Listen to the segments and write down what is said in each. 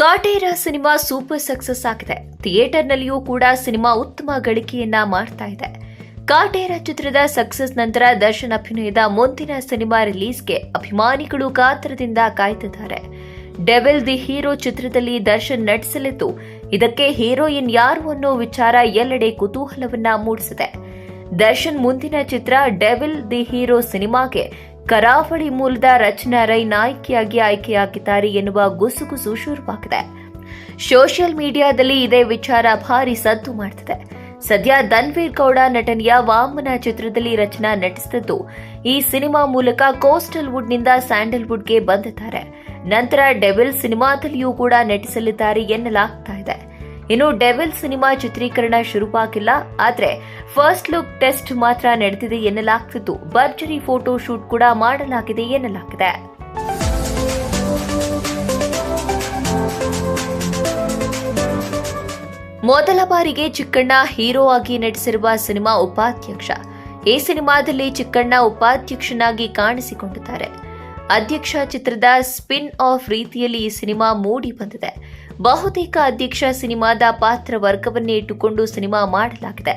Kaatera cinema super success ಆಗಿದೆ. ಥಿಯೇಟರ್ನಲ್ಲಿಯೂ ಕೂಡ cinema ಉತ್ತಮ ಗಳಿಕೆಯನ್ನ ಮಾಡ್ತಾ ಇದೆ. ಕಾಟೇರ ಚಿತ್ರದ ಸಕ್ಸಸ್ ನಂತರ ದರ್ಶನ್ ಅಭಿನಯದ ಮುಂದಿನ ಸಿನಿಮಾ ರಿಲೀಸ್ಗೆ ಅಭಿಮಾನಿಗಳು ಕಾತರದಿಂದ ಕಾಯ್ತಿದ್ದಾರೆ. ಡೆವಿಲ್ ದಿ ಹೀರೋ ಚಿತ್ರದಲ್ಲಿ ದರ್ಶನ್ ನಟಿಸಲಿದ್ದು, ಇದಕ್ಕೆ ಹೀರೋಯಿನ್ ಯಾರು ಅನ್ನೋ ವಿಚಾರ ಎಲ್ಲೆಡೆ ಕುತೂಹಲವನ್ನ ಮೂಡಿಸಿದೆ. ದರ್ಶನ್ ಮುಂದಿನ ಚಿತ್ರ ಡೆವಿಲ್ ದಿ ಹೀರೋ ಸಿನಿಮಾಗೆ ಕರಾವಳಿ ಮೂಲದ ರಚನಾ ರೈ ನಾಯಕಿಯಾಗಿ ಆಯ್ಕೆಯಾಗಿದ್ದಾರೆ ಎನ್ನುವ ಗುಸುಗುಸು ಶುರುವಾಗಿದೆ. ಸೋಷಿಯಲ್ ಮೀಡಿಯಾದಲ್ಲಿ ಇದೇ ವಿಚಾರ ಭಾರಿ ಸದ್ದು ಮಾಡ್ತಿದೆ. ಸದ್ಯ ಧನ್ವೀರ್ ಗೌಡ ನಟನೆಯ ವಾಮನ ಚಿತ್ರದಲ್ಲಿ ರಚನಾ ನಟಿಸಿದ್ದು ಈ ಸಿನಿಮಾ ಮೂಲಕ ಕೋಸ್ಟಲ್ ವುಡ್ನಿಂದ ಸ್ಯಾಂಡಲ್ವುಡ್ಗೆ ಬಂದಿದ್ದಾರೆ. ನಂತರ ಡೆವಿಲ್ ಸಿನಿಮಾದಲ್ಲಿಯೂ ಕೂಡ ನಟಿಸಲಿದ್ದಾರೆ ಎನ್ನಲಾಗ್ತಾ ಇದೆ. ಇನ್ನು ಡೆವಿಲ್ ಸಿನಿಮಾ ಚಿತ್ರೀಕರಣ ಶುರುವಾಗಿಲ್ಲ ಆದರೆ ಫಸ್ಟ್ ಲುಕ್ ಟೆಸ್ಟ್ ಮಾತ್ರ ನಡೆದಿದೆ ಎನ್ನಲಾಗ್ತಿತ್ತು. ಭರ್ಜರಿ ಫೋಟೋ ಶೂಟ್ ಕೂಡ ಮಾಡಲಾಗಿದೆ ಎನ್ನಲಾಗಿದೆ. ಮೊದಲ ಬಾರಿಗೆ ಚಿಕ್ಕಣ್ಣ ಹೀರೋ ಆಗಿ ನಟಿಸಿರುವ ಸಿನಿಮಾ ಉಪಾಧ್ಯಕ್ಷ. ಈ ಸಿನಿಮಾದಲ್ಲಿ ಚಿಕ್ಕಣ್ಣ ಉಪಾಧ್ಯಕ್ಷನಾಗಿ ಕಾಣಿಸಿಕೊಂಡಿದ್ದಾರೆ. ಅಧ್ಯಕ್ಷ ಚಿತ್ರದ ಸ್ಪಿನ್ ಆಫ್ ರೀತಿಯಲ್ಲಿ ಈ ಸಿನಿಮಾ ಮೂಡಿ ಬಂದಿದೆ. ಬಹುತೇಕ ಅಧ್ಯಕ್ಷ ಸಿನಿಮಾದ ಪಾತ್ರ ವರ್ಗವನ್ನೇ ಇಟ್ಟುಕೊಂಡು ಸಿನಿಮಾ ಮಾಡಲಾಗಿದೆ.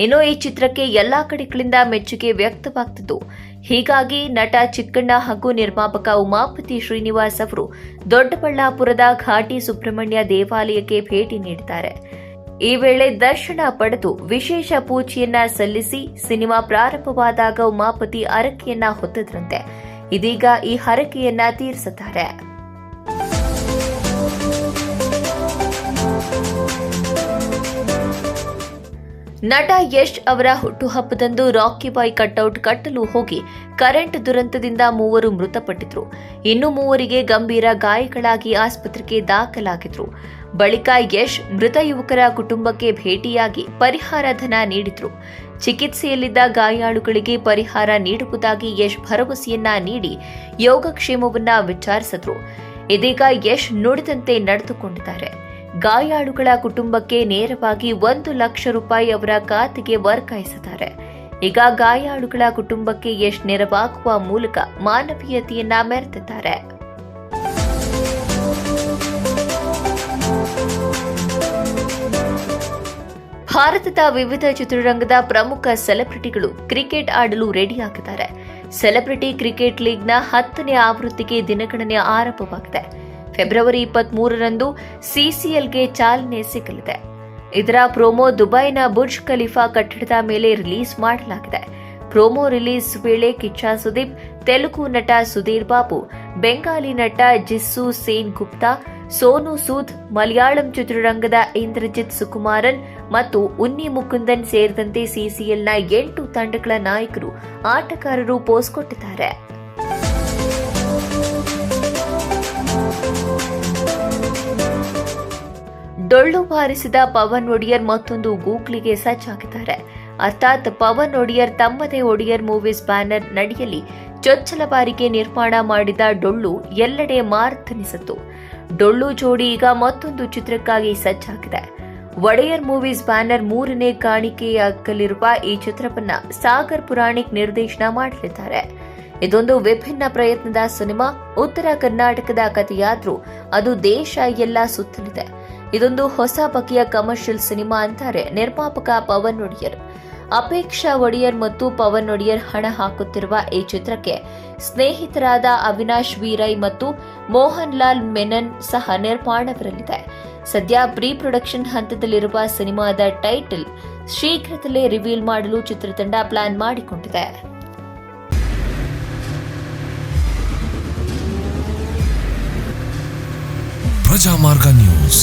ಇನ್ನು ಈ ಚಿತ್ರಕ್ಕೆ ಎಲ್ಲಾ ಕಡೆಗಳಿಂದ ಮೆಚ್ಚುಗೆ ವ್ಯಕ್ತವಾಗ್ತಿದ್ದು. ಹೀಗಾಗಿ ನಟ ಚಿಕ್ಕಣ್ಣ ಹಾಗೂ ನಿರ್ಮಾಪಕ ಉಮಾಪತಿ ಶ್ರೀನಿವಾಸ್ ಅವರು ದೊಡ್ಡಬಳ್ಳಾಪುರದ ಘಾಟಿ ಸುಬ್ರಹ್ಮಣ್ಯ ದೇವಾಲಯಕ್ಕೆ ಭೇಟಿ ನೀಡಿದ್ದಾರೆ. ಈ ವೇಳೆ ದರ್ಶನ ಪಡೆದು ವಿಶೇಷ ಪೂಜೆಯನ್ನ ಸಲ್ಲಿಸಿ ಸಿನಿಮಾ ಪ್ರಾರಂಭವಾದಾಗ ಉಮಾಪತಿ ಹರಕೆಯನ್ನ ಹೊತ್ತದ್ರಂತೆ. ಇದೀಗ ಈ ಹರಕೆಯನ್ನ ತೀರಿಸಿದ್ದಾರೆ. ನಟ ಯಶ್ ಅವರ ಹುಟ್ಟುಹಬ್ಬದಂದು ರಾಕಿ ಬಾಯ್ ಕಟ್ಔಟ್ ಕಟ್ಟಲು ಹೋಗಿ ಕರೆಂಟ್ ದುರಂತದಿಂದ ಮೂವರು ಮೃತಪಟ್ಟಿದ್ರು. ಇನ್ನು ಮೂವರಿಗೆ ಗಂಭೀರ ಗಾಯಗಳಾಗಿ ಆಸ್ಪತ್ರೆಗೆ ದಾಖಲಾಗಿದ್ರು. ಬಳಿಕ ಯಶ್ ಮೃತ ಯುವಕರ ಕುಟುಂಬಕ್ಕೆ ಭೇಟಿಯಾಗಿ ಪರಿಹಾರ ಧನ ನೀಡಿದ್ರು. ಚಿಕಿತ್ಸೆಯಲ್ಲಿದ್ದ ಗಾಯಾಳುಗಳಿಗೆ ಪರಿಹಾರ ನೀಡುವುದಾಗಿ ಯಶ್ ಭರವಸೆಯನ್ನ ನೀಡಿ ಯೋಗಕ್ಷೇಮವನ್ನ ವಿಚಾರಿಸಿದ್ರು. ಇದೀಗ ಯಶ್ ನುಡಿದಂತೆ ನಡೆದುಕೊಂಡಿದ್ದಾರೆ. ಗಾಯಾಳುಗಳ ಕುಟುಂಬಕ್ಕೆ ನೇರವಾಗಿ ಒಂದು ಲಕ್ಷ ರೂಪಾಯಿ ಅವರ ಖಾತೆಗೆ ವರ್ಗಾಯಿಸಿದ್ದಾರೆ. ಈಗ ಗಾಯಾಳುಗಳ ಕುಟುಂಬಕ್ಕೆ ಯಶ್ ನೆರವಾಗುವ ಮೂಲಕ ಮಾನವೀಯತೆಯನ್ನ ಮೆರೆದಿದ್ದಾರೆ. ಭಾರತದ ವಿವಿಧ ಚಿತ್ರರಂಗದ ಪ್ರಮುಖ ಸೆಲೆಬ್ರಿಟಿಗಳು ಕ್ರಿಕೆಟ್ ಆಡಲು ರೆಡಿಯಾಗಿದ್ದಾರೆ. ಸೆಲೆಬ್ರಿಟಿ ಕ್ರಿಕೆಟ್ ಲೀಗ್ನ ಹತ್ತನೇ ಆವೃತ್ತಿಗೆ ದಿನಗಣನೆ ಆರಂಭವಾಗಿದೆ. ಫೆಬ್ರವರಿ ಇಪ್ಪತ್ತ್ ಮೂರರಂದು ಸಿಸಿಎಲ್ಗೆ ಚಾಲನೆ ಸಿಗಲಿದೆ. ಇದರ ಪ್ರೋಮೋ ದುಬೈನ ಬುರ್ಜ್ ಖಲೀಫಾ ಕಟ್ಟಡದ ಮೇಲೆ ರಿಲೀಸ್ ಮಾಡಲಾಗಿದೆ. ಪ್ರೋಮೋ ರಿಲೀಸ್ ವೇಳೆ ಕಿಚ್ಚಾ ಸುದೀಪ್, ತೆಲುಗು ನಟ ಸುಧೀರ್ ಬಾಬು, ಬೆಂಗಾಲಿ ನಟ ಜಿಸ್ಸು ಸೇನ್ ಗುಪ್ತಾ, ಸೋನು ಸೂದ್, ಮಲಯಾಳಂ ಚಿತ್ರರಂಗದ ಇಂದ್ರಜಿತ್ ಸುಕುಮಾರನ್ ಮತ್ತು ಉನ್ನಿ ಮುಕುಂದನ್ ಸೇರಿದಂತೆ ಸಿಸಿಎಲ್ನ ಎಂಟು ತಂಡಗಳ ನಾಯಕರು ಆಟಗಾರರು ಪೋಸ್ ಕೊಟ್ಟಿದ್ದಾರೆ. ಡೊಳ್ಳು ಬಾರಿಸಿದ ಪವನ್ ಒಡಿಯರ್ ಮತ್ತೊಂದು ಗೂಗ್ಲಿಗೆ ಸಜ್ಜಾಗಿದ್ದಾರೆ. ಅರ್ಥಾತ್ ಪವನ್ ಒಡಿಯರ್ ತಮ್ಮದೇ ಒಡಿಯರ್ ಮೂವೀಸ್ ಬ್ಯಾನರ್ ನಡಿಯಲ್ಲಿ ಚೊಚ್ಚಲ ಬಾರಿಗೆ ನಿರ್ಮಾಣ ಮಾಡಿದ ಡೊಳ್ಳು ಎಲ್ಲೆಡೆ ಮಾರ್ತನಿಸಿತು ಡೊಳ್ಳು ಜೋಡಿ ಈಗ ಮತ್ತೊಂದು ಚಿತ್ರಕ್ಕಾಗಿ ಸಜ್ಜಾಗಿದೆ. ಒಡೆಯರ್ ಮೂವೀಸ್ ಬ್ಯಾನರ್ ಮೂರನೇ ಕಾಣಿಕೆಯಾಗಲಿರುವ ಈ ಚಿತ್ರವನ್ನ ಸಾಗರ್ ಪುರಾಣಿಕ್ ನಿರ್ದೇಶನ ಮಾಡಲಿದ್ದಾರೆ. ಇದೊಂದು ವಿಭಿನ್ನ ಪ್ರಯತ್ನದ ಸಿನಿಮಾ. ಉತ್ತರ ಕರ್ನಾಟಕದ ಕಥೆಯಾದ್ರೂ ಅದು ದೇಶ ಎಲ್ಲ ಸುತ್ತಲಿದೆ. ಇದೊಂದು ಹೊಸ ಬಗೆಯ ಕಮರ್ಷಿಯಲ್ ಸಿನಿಮಾ ಅಂತಾರೆ ನಿರ್ಮಾಪಕ ಪವನ್ ಒಡಿಯರ್. ಅಪೇಕ್ಷಾ ಒಡೆಯರ್ ಮತ್ತು ಪವನ್ ಒಡಿಯರ್ ಹಣ ಹಾಕುತ್ತಿರುವ ಈ ಚಿತ್ರಕ್ಕೆ ಸ್ನೇಹಿತರಾದ ಅವಿನಾಶ್ ವೀರೈ ಮತ್ತು ಮೋಹನ್ ಲಾಲ್ ಮೆನನ್ ಸಹ ನಿರ್ಮಾಣವಿರಲಿದೆ. ಸದ್ಯ ಪ್ರೀ ಪ್ರೊಡಕ್ಷನ್ ಹಂತದಲ್ಲಿರುವ ಸಿನಿಮಾದ ಟೈಟಲ್ ಶೀಘ್ರದಲ್ಲೇ ರಿವೀಲ್ ಮಾಡಲು ಚಿತ್ರತಂಡ ಪ್ಲಾನ್ ಮಾಡಿಕೊಂಡಿದೆ. ಪ್ರಜಾಮಾರ್ಗ ನ್ಯೂಸ್.